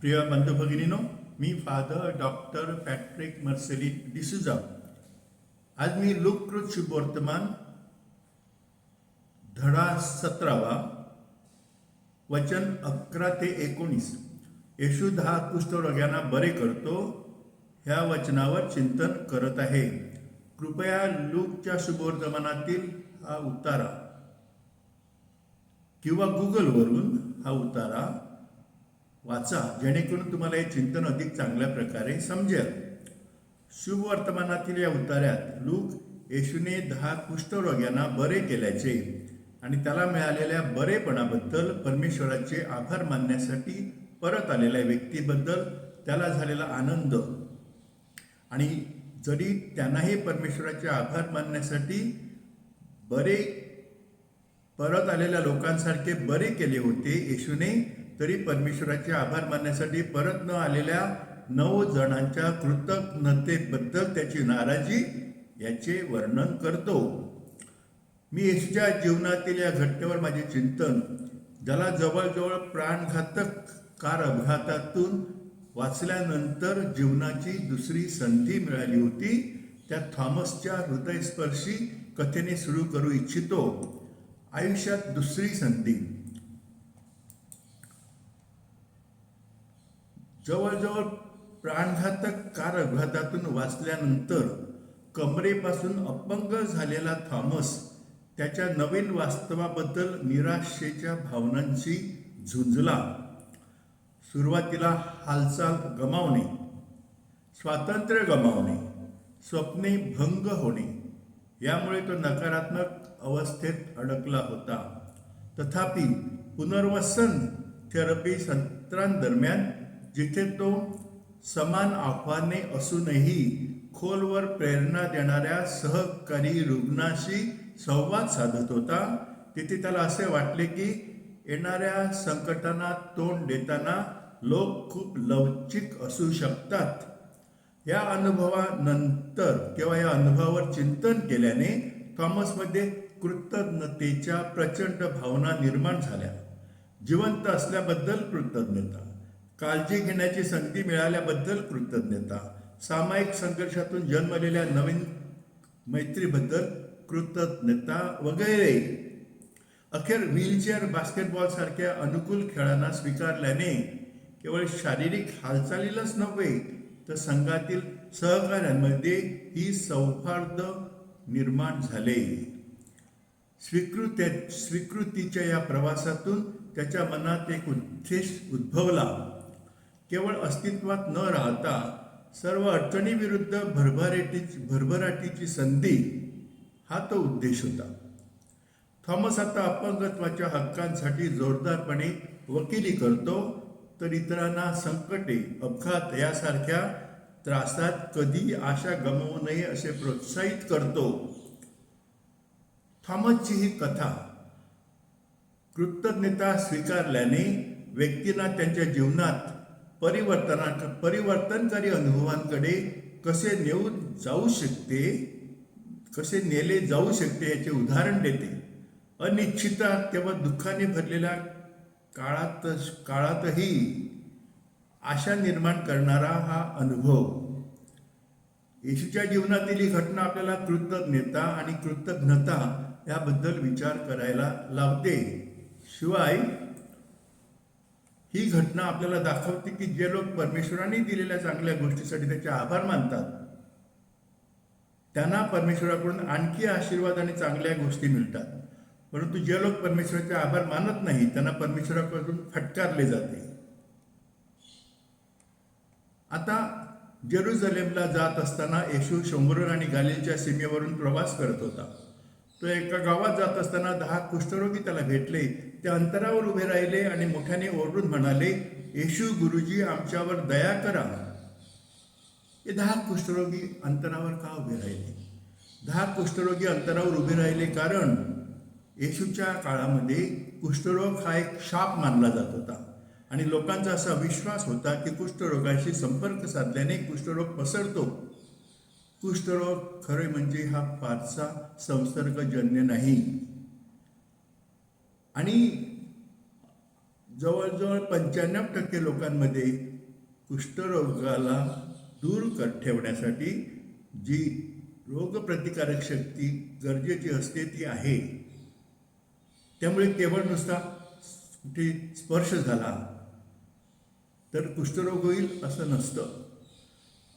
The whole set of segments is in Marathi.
प्रिय बंधू भगिनीनो मी father doctor Patrick Marcelli D'Souza. आज मी लोककृत शुभवर्तमान धडा सतरावा वचन अकरा ते एकोणीस. येशू दहा कुष्ठरोग्यांना बरे करतो ह्या वचनावर चिंतन करत आहे. कृपया लूकच्या शुभवर्तमानातील हा उतारा किंवा गुगलवरून हा उतारा वाचा जेणेकरून तुम्हाला हे चिंतन अधिक चांगल्या प्रकारे समजेल. शुभ वर्तमानातील या उतार्यात लूक येशूने दहा कुष्ठरोग्यांना बरे केल्याचे आणि त्याला मिळालेल्या बरेपणाबद्दल परमेश्वराचे आभार मानण्यासाठी परत आलेल्या व्यक्तीबद्दल त्याला झालेला आनंद. आणि जरी त्यांनाही परमेश्वराचे आभार मानण्यासाठी बरे परत आलेल्या लोकांसारखे बरे केले होते येशूने तरी परमेश्वराचे आभार मानण्यासाठी परत न आलेल्या नऊ जणांच्या कृतज्ञतेबद्दल त्याची नाराजी याचे वर्णन करतो. मी येशूच्या जीवनातील या घटनेवर माझे चिंतन ज्याला जवळजवळ प्राणघातक कार अपघातातून वाचल्यानंतर जीवनाची दुसरी संधी मिळाली होती त्या थॉमसच्या हृदयस्पर्शी कथेने सुरू करू इच्छितो. आयुष्यात दुसरी संधी. जवळजवळ प्राणघातक कार अपघातातून वाचल्यानंतर कमरेपासून अपंग झालेला थॉमस त्याच्या नवीन वास्तवाबद्दल निराशेच्या भावनांशी झुंजला. सुरुवातीला हालचाल गमावणे स्वातंत्र्य गमावणे स्वप्ने भंग होणे यामुळे तो नकारात्मक अवस्थेत अडकला होता. तथापि पुनर्वसन थेरपी सत्रांदरम्यान जिथे तो समान आव्हाने असूनही खोलवर प्रेरणा देणाऱ्या सहकारी रुग्णाशी संवाद साधत होता तिथे त्याला असे वाटले की येणाऱ्या संकटांना तोंड देताना लोक खूप लवचिक असू शकतात. या अनुभवानंतर किंवा या अनुभवावर चिंतन केल्याने थॉमसमध्ये कृतज्ञतेच्या प्रचंड भावना निर्माण झाल्या. जिवंत असल्याबद्दल कृतज्ञता. काळजी घेण्याची संधी मिळाल्याबद्दल कृतज्ञता. सामायिक संघर्षातून जन्मलेल्या नवीन मैत्रीबद्दल कृतज्ञता वगैरे. अखेर व्हीलचेअर बास्केटबॉल सारख्या अनुकूल खेळांना स्वीकारल्याने केवळ शारीरिक हालचालीलाच नव्हे तर संघातील सहकाऱ्यांमध्ये ही सौहार्द निर्माण झाले. स्वीकृत स्वीकृतीच्या या प्रवासातून त्याच्या मनात एक उद्देश उद्भवला. केवळ अस्तित्वात न राहता सर्व अडचणीविरुद्ध भरभराटीची भरभराटीची संधी हा तो उद्देश होता. थॉमस आता अपंगत्वाच्या हक्कांसाठी जोरदारपणे वकिली करतो तर इतरांना संकटे अपघात यासारख्या त्रासात कधी आशा गमावू नये असे प्रोत्साहित करतो. थॉमसची ही कथा कृतज्ञता स्वीकारल्याने व्यक्तींना त्यांच्या जीवनात परिवर्तना परिवर्तनकारी अनुभवांकडे कसे नेऊन जाऊ शकते कसे नेले जाऊ शकते याचे उदाहरण देते. अनिश्चिता तेव्हा दुःखाने भरलेल्या काळात काळातही आशा निर्माण करणारा हा अनुभव. येशूच्या जीवनातील ही घटना आपल्याला कृतज्ञता आणि कृतज्ञता याबद्दल विचार करायला लावते. शिवाय ही घटना आपल्याला दाखवते की जे लोक परमेश्वराने दिलेल्या चांगल्या गोष्टीसाठी त्याचे आभार मानतात त्यांना परमेश्वराकडून आणखी आशीर्वाद आणि चांगल्या गोष्टी मिळतात. परंतु जे लोक परमेश्वराचे आभार मानत नाही त्यांना परमेश्वराकडून फटकारले जाते. आता जेरुझलेमला जात असताना येशू शंभरून आणि गालिलच्या सीमेवरून प्रवास करत होता. तो एका गावात जात असताना दहा कुष्ठरोगी त्याला भेटले. ते अंतरावर उभे राहिले आणि मोठ्याने ओरडून म्हणाले येशू गुरुजी आमच्यावर दया करा. हे दहा कुष्ठरोगी अंतरावर का उभे राहिले? दहा कुष्ठरोगी अंतरावर उभे राहिले कारण येशूच्या काळामध्ये कुष्ठरोग हा एक शाप मानला जात होता. आणि लोकांचा असा विश्वास होता की कुष्ठरोगाशी संपर्क साधल्याने कुष्ठरोग पसरतो. कुष्ठरोग खरे म्हणजे हा फारसा संसर्गजन्य नाही. आणि जवळजवळ पंच्याण्णव टक्के लोकांमध्ये कुष्ठरोगाला दूर कर ठेवण्यासाठी जी रोगप्रतिकारक शक्ती गरजेची असते ती आहे. त्यामुळे केवळ नुसता कुठे स्पर्श झाला तर कुष्ठरोग होईल असं नसतं.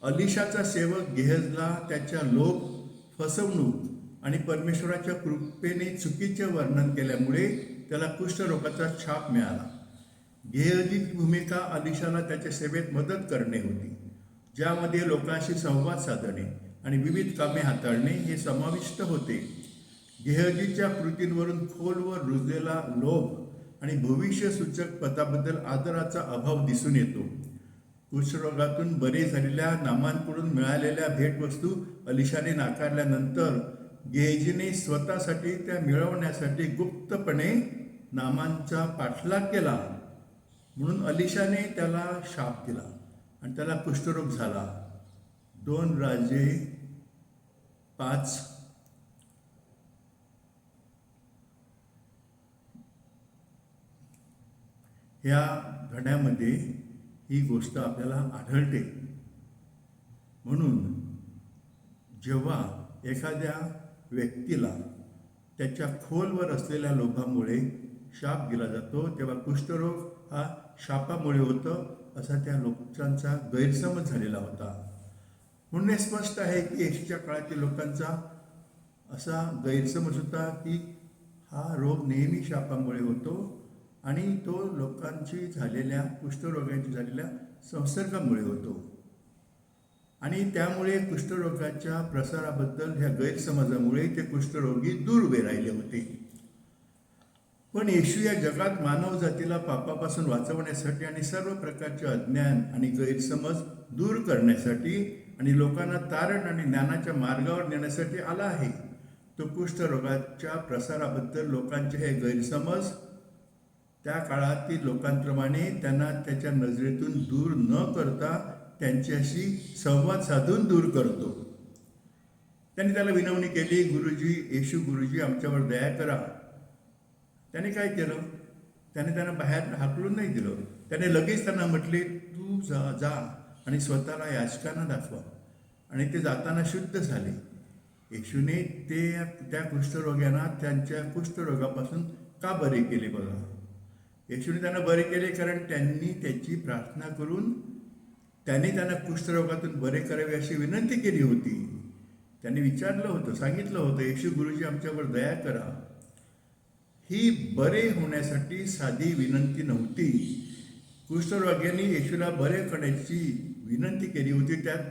अलिशाचा सेवक गेहजला त्याच्या लोभ फसवणूक आणि परमेश्वराच्या कृपेने चुकीचे वर्णन केल्यामुळे त्याला कुष्ठरोगाचा छाप मिळाला. गेहजीची भूमिका अलिशाला त्याच्या सेवेत मदत करणे होती ज्यामध्ये लोकांशी संवाद साधणे आणि विविध कामे हाताळणे हे समाविष्ट होते. गेहजीच्या कृतींवरून खोलवर रुजलेला लोभ आणि भविष्यसूचक पदाबद्दल आदराचा अभाव दिसून येतो. कुष्ठरोगातून बरे झालेल्या नामांकडून मिळालेल्या भेटवस्तू अलिशाने नाकारल्यानंतर गेहजीने स्वतःसाठी त्या मिळवण्यासाठी गुप्तपणे नामांचा पाठलाग केला. म्हणून अलिशाने त्याला शाप दिला आणि त्याला कुष्ठरोग झाला. दोन राजे पाच ह्या घड्यामध्ये ही गोष्ट आपल्याला आढळते. म्हणून जेव्हा एखाद्या व्यक्तीला त्याच्या खोलवर असलेल्या लोभामुळे शाप दिला जातो. तेव्हा कुष्ठरोग हा शापामुळे होतं असा त्या लोकांचा गैरसमज झालेला होता. म्हणून हे स्पष्ट आहे की येशूच्या काळातील लोकांचा असा गैरसमज होता की हा रोग नेहमी शापामुळे होतो आणि तो लोकांची झालेल्या कुष्ठरोगांची झालेल्या संसर्गामुळे होतो. आणि त्यामुळे कुष्ठरोगाच्या प्रसाराबद्दल ह्या गैरसमजामुळे ते कुष्ठरोगी दूर उभे राहिले होते. पण येशू या जगात मानव जातीला पापापासून वाचवण्यासाठी आणि सर्व प्रकारचे अज्ञान आणि गैरसमज दूर करण्यासाठी आणि लोकांना तारण आणि ज्ञानाच्या मार्गावर नेण्यासाठी आला आहे. तो कुष्ठरोगाच्या प्रसाराबद्दल लोकांचे हे गैरसमज त्या काळातील लोकांप्रमाणे त्यांना त्याच्या नजरेतून दूर न करता त्यांच्याशी संवाद साधून दूर करतो. त्यांनी त्याला विनवणी केली गुरुजी येशू गुरुजी आमच्यावर दया करा. त्याने काय केलं? त्याने त्यांना बाहेर हाकलून नाही दिलं. त्याने लगेच त्यांना म्हटले तू जा जा आणि स्वतःला याचकांना दाखवा. आणि ते जाताना शुद्ध झाले. येशूने ते त्या कुष्ठरोग्यांना त्यांच्या कुष्ठरोगापासून का बरे केले बघा? येशूने त्यांना बरे केले कारण त्यांनी त्याची प्रार्थना करून त्यांनी त्यांना कुष्ठरोगातून बरे करावे अशी विनंती केली होती. त्यांनी विचारलं होतं सांगितलं होतं येशू गुरुजी आमच्यावर दया करा. ही बरे होण्यासाठी साधी विनंती नव्हती. कुष्ठरोग्यांनी येशूला बरे करण्याची विनंती केली होती. त्यात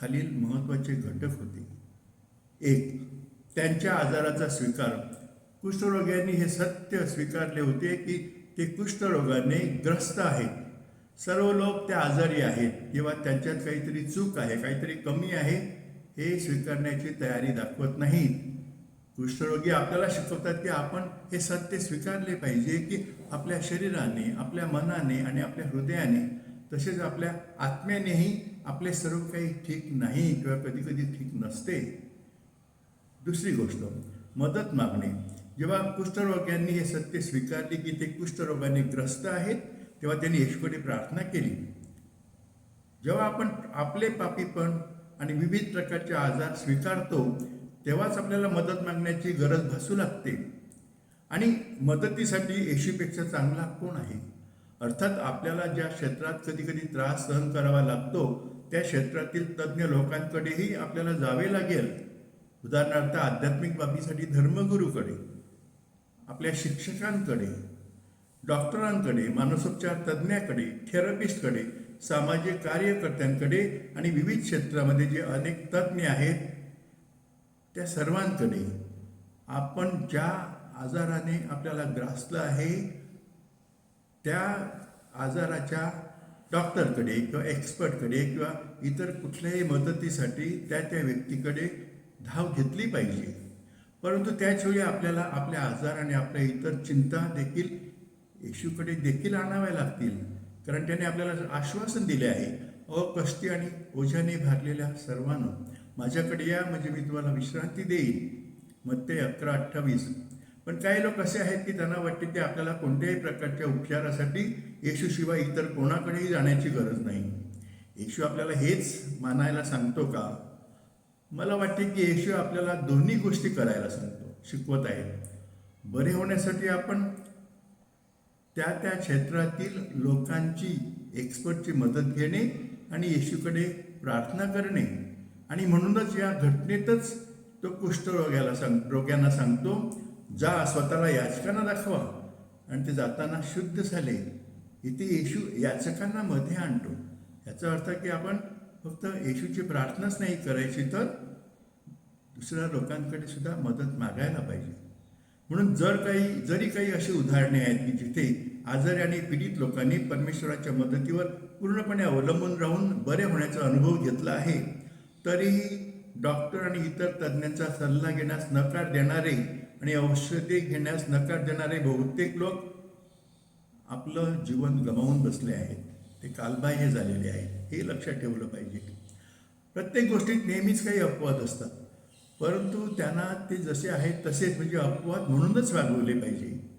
खालील महत्त्वाचे घटक होते. एक त्यांच्या आजाराचा स्वीकार. कुष्ठरोग्यांनी हे सत्य स्वीकारले होते की ते कुष्ठरोगाने ग्रस्त आहेत. सर्व लोक त्या आजारी आहेत किंवा त्यांच्यात काहीतरी चूक आहे काहीतरी कमी आहे हे स्वीकारण्याची तयारी दाखवत नाहीत. कुष्ठरोगी आपल्याला शिकवतात की आपण हे सत्य स्वीकारले पाहिजे की आपल्या शरीराने आपल्या मनाने आणि आपल्या हृदयाने. तसेच आपल्या आत्म्यानेही आपले सर्व काही ठीक नाही किंवा कधी कधी ठीक नसते. दुसरी गोष्ट मदत मागणे. जेव्हा कुष्ठरोग्यांनी हे सत्य स्वीकारले की ते कुष्ठरोगाने ग्रस्त आहेत तेव्हा त्यांनी येशूकडे प्रार्थना केली. जेव्हा आपण आपले पापीपण आणि विविध प्रकारचे आजार स्वीकारतो तेव्हाच आपल्याला मदत मागण्याची गरज भासू लागते. आणि मदतीसाठी एशीपेक्षा चांगला कोण आहे? अर्थात आपल्याला ज्या क्षेत्रात कधी कधी त्रास सहन करावा लागतो त्या क्षेत्रातील तज्ज्ञ लोकांकडेही आपल्याला जावे लागेल. उदाहरणार्थ आध्यात्मिक बाबीसाठी धर्मगुरूकडे आपल्या शिक्षकांकडे डॉक्टरांकडे मानसोपचार तज्ज्ञाकडे थेरपिस्टकडे सामाजिक कार्यकर्त्यांकडे आणि विविध क्षेत्रामध्ये जे अनेक तज्ज्ञ आहेत त्या सर्वांकडे आपण ज्या आजाराने आपल्याला ग्रासलं आहे त्या आजाराच्या डॉक्टरकडे किंवा एक्सपर्टकडे किंवा इतर कुठल्याही मदतीसाठी त्या त्या व्यक्तीकडे धाव घेतली पाहिजे. परंतु त्याचवेळी आपल्याला आपल्या आजार आणि आपल्या इतर चिंता देखील येशूकडे देखील आणाव्या लागतील. कारण त्याने आपल्याला आश्वासन दिले आहे अकष्टी आणि ओझ्याने भरलेल्या सर्वांना माझ्याकडे या म्हणजे मी तुम्हाला विश्रांती देईन. मग ते अकरा अठ्ठावीस. पण काही लोक असे आहेत की त्यांना वाटते की आपल्याला कोणत्याही प्रकारच्या उपचारासाठी येशूशिवाय इतर कोणाकडेही जाण्याची गरज नाही. येशू आपल्याला हेच मानायला सांगतो का? मला वाटते की येशू आपल्याला दोन्ही गोष्टी करायला सांगतो शिकवत आहे. बरे होण्यासाठी आपण त्या त्या क्षेत्रातील लोकांची एक्सपर्टची मदत घेणे आणि येशूकडे प्रार्थना करणे. आणि म्हणूनच या घटनेतच तो कुष्ठरोग्याला सांग रोग्यांना सांगतो जा स्वतःला याचकांना दाखवा. आणि ते जाताना शुद्ध झाले. इथे येशू याचकांना मध्ये आणतो. याचा अर्थ की आपण फक्त येशूची प्रार्थनाच नाही करायची तर दुसऱ्या लोकांकडे सुद्धा मदत मागायला पाहिजे. म्हणून जर काही जरी काही अशी उदाहरणे आहेत की जिथे आजारी आणि पीडित लोकांनी परमेश्वराच्या मदतीवर पूर्णपणे अवलंबून राहून बरे होण्याचा अनुभव घेतला आहे तरीही डॉक्टर आणि इतर तज्ज्ञांचा सल्ला घेण्यास नकार देणारे आणि औषधे घेण्यास नकार देणारे बहुतेक लोक आपलं जीवन गमावून बसले आहेत. ते कालबाह्य झालेले आहेत. हे लक्षात ठेवलं पाहिजे. प्रत्येक गोष्टीत नेहमीच काही अपवाद असतात. परंतु त्यांना ते जसे आहेत तसेच म्हणजे अपवाद म्हणूनच वागवले पाहिजे.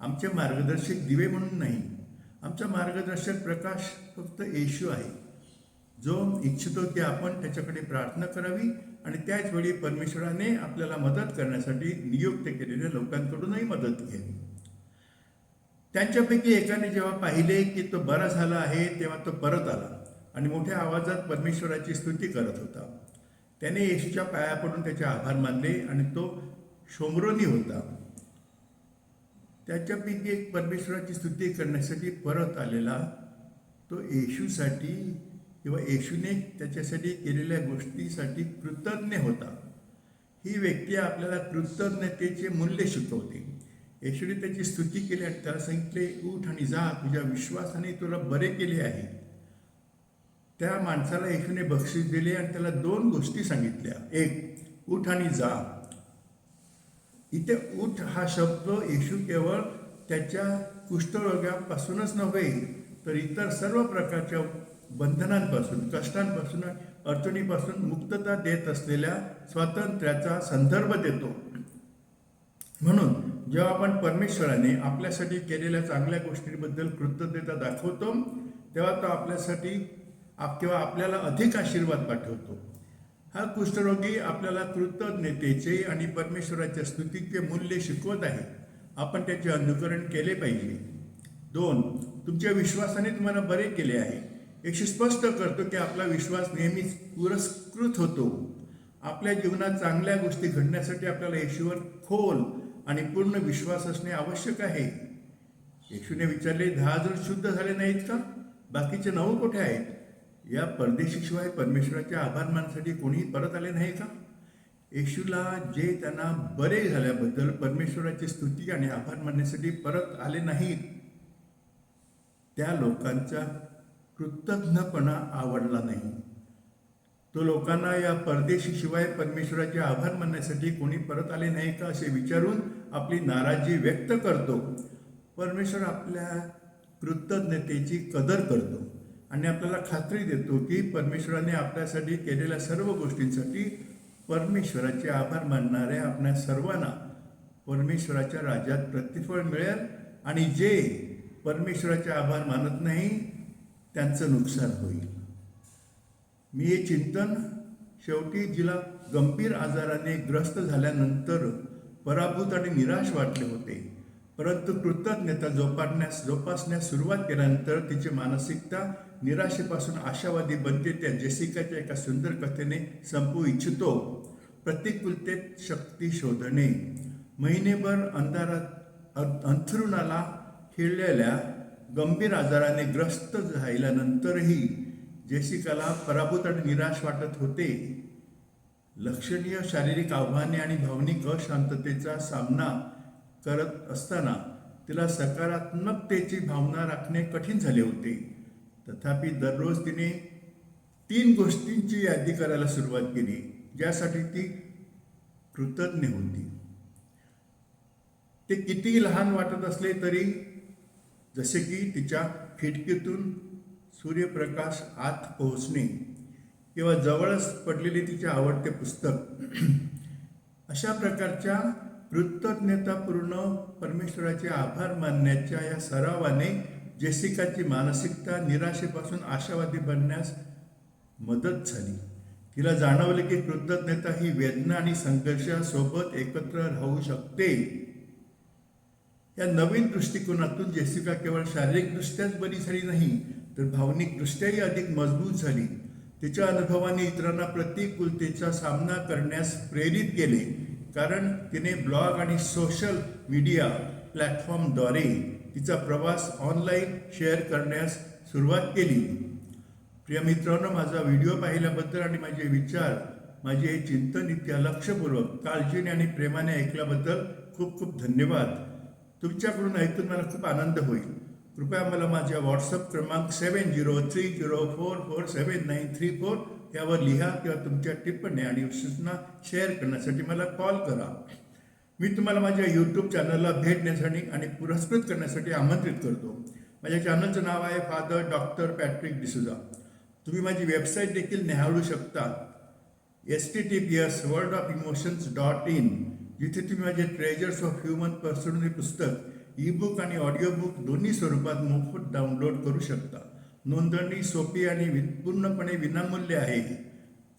आमचे मार्गदर्शक दिवे म्हणून नाही. आमचा मार्गदर्शक प्रकाश फक्त येशू आहे. जो इच्छितो की आपण त्याच्याकडे प्रार्थना करावी आणि त्याचवेळी परमेश्वराने आपल्याला मदत करण्यासाठी नियुक्त केलेल्या लोकांकडूनही मदत घ्यावी त्यांच्यापैकी एकाने जेव्हा पाहिले की तो बरा झाला आहे तेव्हा तो परत आला आणि मोठ्या आवाजात परमेश्वराची स्तुती करत होता. त्याने येशूच्या पाया पडून त्याचे आभार मानले आणि तो शोमरोनी होता. त्याच्यापैकी एक परमेश्वराची स्तुती करण्यासाठी परत आलेला तो येशूसाठी किंवा येशूने त्याच्यासाठी केलेल्या गोष्टीसाठी कृतज्ञ होता. ही व्यक्ती आपल्याला कृतज्ञतेचे मूल्य शिकवते. येशूने त्याची स्तुती केली आणि त्याला सांगितले उठ आणि जा तुझ्या विश्वासाने तुला बरे केले आहे. त्या माणसाला येशूने बक्षीस दिले आणि त्याला दोन गोष्टी सांगितल्या. एक उठ आणि जा. इथे उठ हा शब्द येशू केवळ त्याच्या कुष्ठरोगापासूनच नव्हे तर इतर सर्व प्रकारच्या बंधनांपासून कष्टांपासून अडचणीपासून मुक्तता देत असलेल्या स्वातंत्र्याचा संदर्भ देतो. म्हणून जेव्हा आपण परमेश्वराने आपल्यासाठी केलेल्या चांगल्या गोष्टींबद्दल कृतज्ञता दाखवतो तेव्हा तो आपल्यासाठी आप किंवा आपल्याला अधिक आशीर्वाद पाठवतो. हा कुष्ठरोगी आपल्याला कृतज्ञतेचे आणि परमेश्वराच्या स्तुतीचे मूल्य शिकवत आहे. आपण त्याचे अनुकरण केले पाहिजे. दोन तुमच्या विश्वासाने तुम्हाला बरे केले आहे. एकशे स्पष्ट करतो की आपला विश्वास नेहमीच पुरस्कृत होतो. आपल्या जीवनात चांगल्या गोष्टी घडण्यासाठी आपल्याला येशूवर खोल आणि पूर्ण विश्वास असणे आवश्यक आहे. येशूने विचारले दहा जण शुद्ध झाले नाहीत का? बाकीचे नऊ कुठे आहेत? या परदेशीशिवाय परमेश्वराच्या आभार मानण्यासाठी कोणीही परत आले नाही का? येशूला जे त्यांना बरे झाल्याबद्दल परमेश्वराची स्तुती आणि आभार मानण्यासाठी परत आले नाहीत. त्या लोकांचा कृतज्ञपणा आवडला नाही. तो लोकांना या परदेशीशिवाय परमेश्वराचे आभार मानण्यासाठी कोणी परत आले नाही का असे विचारून आपली नाराजी व्यक्त करतो. परमेश्वर आपल्या कृतज्ञतेची कदर करतो आणि आपल्याला खात्री देतो की परमेश्वराने आपल्यासाठी केलेल्या सर्व गोष्टींसाठी परमेश्वराचे आभार मानणाऱ्या आपल्या सर्वांना परमेश्वराच्या राज्यात प्रतिफळ मिळेल आणि जे परमेश्वराचे आभार मानत नाही त्यांचं नुकसान होईल. मी हे चिंतन शेवटी जिला गंभीर आजाराने ग्रस्त झाल्यानंतर पराभूत आणि निराश वाटले होते. परंतु कृतज्ञता जोपासण्यास जोपासण्यास सुरुवात केल्यानंतर तिची मानसिकता निराशेपासून आशावादी बनते. त्या जेसिकाच्या एका सुंदर कथेने संपवू इच्छितो प्रतिकूलतेत शक्ती शोधणे. महिनेभर अंधारात अंथरुणाला खेळलेल्या गंभीर आजाराने ग्रस्त झाल्यानंतरही जेसिकाला पराभूत आणि निराश वाटत होते. लक्षणीय शारीरिक आव्हाने आणि भावनिक अशांततेचा सामना करत असताना तिला सकारात्मकतेची भावना राखणे कठीण झाले होते. तथापि दररोज तिने तीन गोष्टींची यादी करायला सुरुवात केली ज्यासाठी ती कृतज्ञ होती. ते कितीही लहान वाटत असले तरी जसे की तिच्या खिडकीतून सूर्यप्रकाश आत पोहोचणे किंवा जवळच पडलेले तिचे आवडते पुस्तक. अशा प्रकारच्या कृतज्ञतापूर्ण परमेश्वराचे आभार मानण्याच्या या सरावाने जेसिकाची मानसिकता निराशेपासून आशावादी बनण्यास मदत झाली. तिला जाणवले की कृतज्ञता ही वेदना आणि संघर्षासोबत एकत्र राहू शकते. या नवीन दृष्टिकोनातून जेसिका केवळ शारीरिकदृष्ट्याच बरी झाली नाही तर भावनिकदृष्ट्याही अधिक मजबूत झाली. तिच्या अनुभवाने इतरांना प्रतिकूलतेचा सामना करण्यास प्रेरित केले कारण तिने ब्लॉग आणि सोशल मीडिया प्लॅटफॉर्मद्वारे तिचा प्रवास ऑनलाईन शेअर करण्यास सुरुवात केली. प्रिय मित्रांनो माझा व्हिडिओ पाहिल्याबद्दल आणि माझे विचार माझे हे चिंतन इतक्या लक्षपूर्वक काळजीने आणि प्रेमाने ऐकल्याबद्दल खूप खूप धन्यवाद. तुमच्याकडून ऐकून मला खूप आनंद होईल. कृपया मला माझ्या व्हॉट्सअप क्रमांक seven zero three zero four four seven nine three four यावर लिहा किंवा तुमच्या टिप्पण्या आणि सूचना शेअर करण्यासाठी मला कॉल करा. मी तुम्हाला माझ्या यूट्यूब चॅनलला भेट देण्यासाठी आणि पुरस्कृत करण्यासाठी आमंत्रित करतो. माझ्या चॅनलचं नाव आहे फादर डॉक्टर पॅट्रिक डिसुजा तुम्ही माझी वेबसाईट देखील निहाळू शकता. S T T P S world of emotions dot in जिथे तुम्ही माझे ट्रेजर्स ऑफ ह्युमन पर्सन हे पुस्तक ई बुक आणि ऑडिओ बुक दोन्ही स्वरूपात मोफत डाउनलोड करू शकता. नोंदणी सोपी आणि वि पूर्णपणे विनामूल्य आहे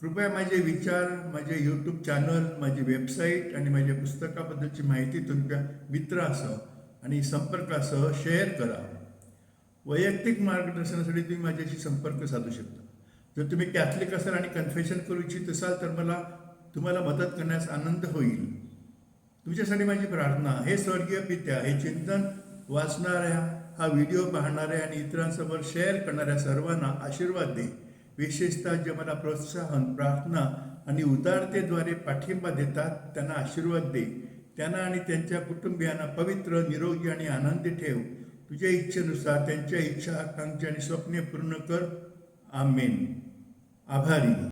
कृपया माझे विचार माझे यूट्यूब चॅनल माझी वेबसाईट आणि माझ्या पुस्तकाबद्दलची माहिती तुमच्या मित्रासह आणि संपर्कासह शेअर करा. वैयक्तिक मार्गदर्शनासाठी तुम्ही माझ्याशी संपर्क साधू शकता. जर तुम्ही कॅथलिक असाल आणि कन्फेशन करू इच्छित असाल तर मला तुम्हाला मदत करण्यास आनंद होईल. तुमच्यासाठी माझी प्रार्थना. हे स्वर्गीय पित्या हे चिंतन वाचणाऱ्या हा व्हिडिओ पाहणाऱ्या आणि इतरांसमोर शेअर करणाऱ्या सर्वांना आशीर्वाद दे. विशेषतः जे मला प्रोत्साहन प्रार्थना आणि उदारतेद्वारे पाठिंबा देतात त्यांना आशीर्वाद दे. त्यांना आणि त्यांच्या कुटुंबियांना पवित्र निरोगी आणि आनंदी ठेव. तुझ्या इच्छेनुसार त्यांच्या इच्छा आकांक्षा आणि स्वप्ने पूर्ण कर. आमेन. आभारी.